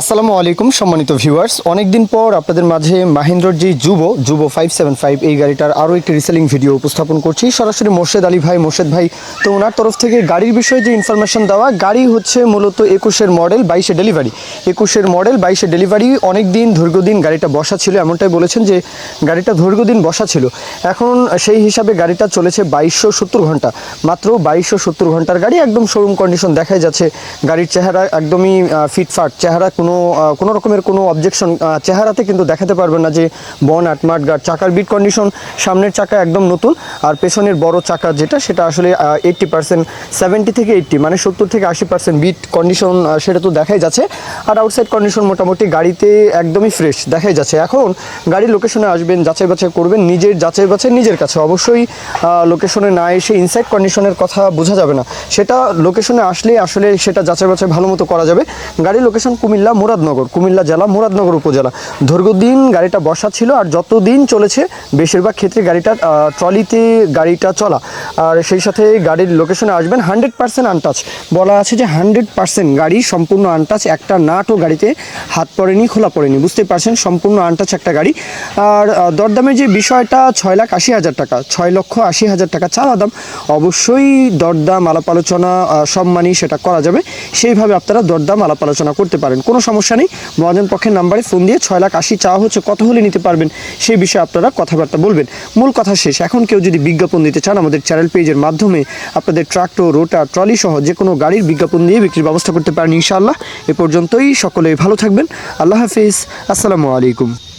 আসসালামু আলাইকুম, সম্মানিত ভিউয়ার্স অনেকদিন পর আপনাদের মাঝে মাহিন্দ্রর যে যুব যুব ফাইভ সেভেন ফাইভ এই গাড়িটার আরও একটি রিসেলিং ভিডিও উপস্থাপন করছি। সরাসরি মোর্শেদ আলী ভাই, মোর্শেদ ভাই, তো ওনার তরফ থেকে গাড়ির বিষয়ে যে ইনফরমেশন দেওয়া, গাড়ি হচ্ছে মূলত একুশের মডেল বাইশে ডেলিভারি একুশের মডেল বাইশে ডেলিভারি অনেক দিন দীর্ঘদিন গাড়িটা বসা ছিল। এমনটাই বলেছেন যে গাড়িটা দীর্ঘদিন বসা ছিল। এখন সেই হিসাবে গাড়িটা চলেছে বাইশশো সত্তর ঘণ্টা। মাত্র বাইশশো সত্তর ঘণ্টার গাড়ি একদম শোরুম কন্ডিশন দেখাই যাচ্ছে। গাড়ির চেহারা একদমই ফিটফাট চেহারা কোনো কোনো রকমের কোনো অবজেকশন চেহারাতে কিন্তু দেখাতে পারবেন না যে বন আটমাট গার্ড চাকার বিট কন্ডিশন সামনের চাকা একদম নতুন আর পেছনের বড় চাকা যেটা, সেটা আসলে এইট্টি পার্সেন্ট সেভেন্টি থেকে এইট্টি মানে সত্তর থেকে আশি পার্সেন্ট বিট কন্ডিশন সেটা তো দেখাই যাচ্ছে। আর আউটসাইড কন্ডিশন মোটামুটি গাড়িতে একদমই ফ্রেশ দেখাই যাচ্ছে। এখন গাড়ির লোকেশনে আসবেন, যাচাই বাছাই করবেন, নিজের যাচাই বাছাই নিজের কাছে। অবশ্যই লোকেশনে না এসে ইনসাইড কন্ডিশনের কথা বোঝা যাবে না। সেটা লোকেশনে আসলে আসলে সেটা যাচাই বাছাই ভালো মতো করা যাবে। গাড়ির লোকেশন কুমিল্লা মুরাদনগর, কুমিল্লা জেলা, মুরাদনগর উপজেলা। দীর্ঘদিন গাড়িটা বসা ছিল আর যতদিন চলেছে, বেশিরভাগ ক্ষেত্রে গাড়িটা ট্রলিতে গাড়িটা চলা। আর সেই সাথে গাড়ির লোকেশনে আসবেন হান্ড্রেড পার্সেন্ট আনটাচ বলা আছে যে হান্ড্রেড পার্সেন্ট গাড়ি সম্পূর্ণ আনটাচ একটা নাটও গাড়িতে হাত পড়েনি খোলা পড়েনি। বুঝতে পারছেন সম্পূর্ণ আনটাচ একটা গাড়ি। আর দরদামের যে বিষয়টা ছয় লাখ আশি হাজার টাকা ছয় লক্ষ আশি হাজার টাকা চাওয়া দাম। অবশ্যই দরদাম আলাপ আলোচনা আহ, সম্মানী সেটা করা যাবে। সেইভাবে আপনারা দরদাম আলাপ আলোচনা করতে পারেন। কোনো সমস্যা নেই। মহাজন পক্ষের নাম্বারে ফোন দিয়ে ছয় লাখ আশি চাওয়া হচ্ছে কত হলে নিতে পারবেন? সেই বিষয়ে আপনারা কথাবার্তা বলবেন। মূল কথা শেষ। এখন কেউ যদি বিজ্ঞাপন দিতে চান আমাদের চ্যানেল পেজের মাধ্যমে আপনাদের ট্রাক্টর রোটা ট্রলি সহ যে কোনো গাড়ির বিজ্ঞাপন দিয়ে বিক্রির ব্যবস্থা করতে পারেন ইনশাআল্লাহ। এ পর্যন্তই, সকলে ভালো থাকবেন। আল্লাহ হাফিজ। আসসালামু আলাইকুম।